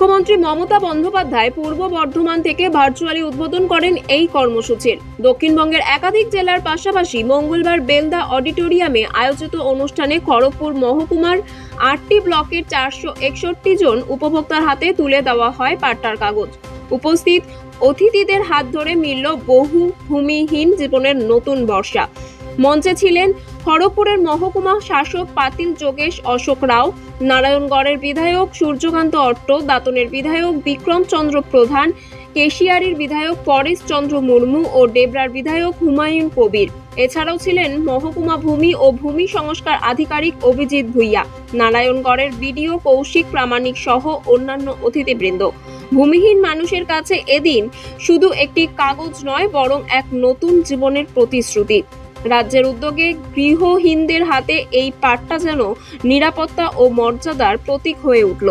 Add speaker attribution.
Speaker 1: মুখ্যমন্ত্রী মমতা বন্দ্যোপাধ্যায় পূর্ব বর্ধমান থেকে ভার্চুয়ালি উদ্বোধন করেন এই কর্মসূচির। দক্ষিণবঙ্গের একাধিক জেলার পাশাপাশি মঙ্গলবার বেলদা অডিটোরিয়ামে আয়োজিত অনুষ্ঠানে খড়গপুর মহকুমার আটটি ব্লকের চারশো একষট্টি জন উপভোক্তার হাতে তুলে দেওয়া হয় পাট্টার কাগজ। উপস্থিত অতিথিদের হাত ধরে মিলল বহু ভূমিহীন জীবনের নতুন বর্ষা। মঞ্চে ছিলেন খড়গপুরের মহকুমা শাসক পাতিল যোগেশ অশোক রাও, নারায়ণগড়ের বিধায়ক সূর্যকান্ত অট্ট, দাতনের বিধায়ক বিক্রম চন্দ্র প্রধান, কেশিয়ারির বিধায়ক পরেশ চন্দ্র মুর্মু ও ডেবরার বিধায়ক হুমায়ুন কবির। এছাড়াও ছিলেন মহকুমা ভূমি ও ভূমি সংস্কার আধিকারিক অভিজিৎ ভুইয়া, নারায়ণগড়ের বিডিও কৌশিক প্রামাণিক সহ অন্যান্য অতিথিবৃন্দ। ভূমিহীন মানুষের কাছে এদিন শুধু একটি কাগজ নয়, বরং এক নতুন জীবনের প্রতিশ্রুতি। রাজ্যের উদ্যোগে গৃহহীনদের হাতে এই পাটটা যেন নিরাপত্তা ও মর্যাদার প্রতীক হয়ে উঠল।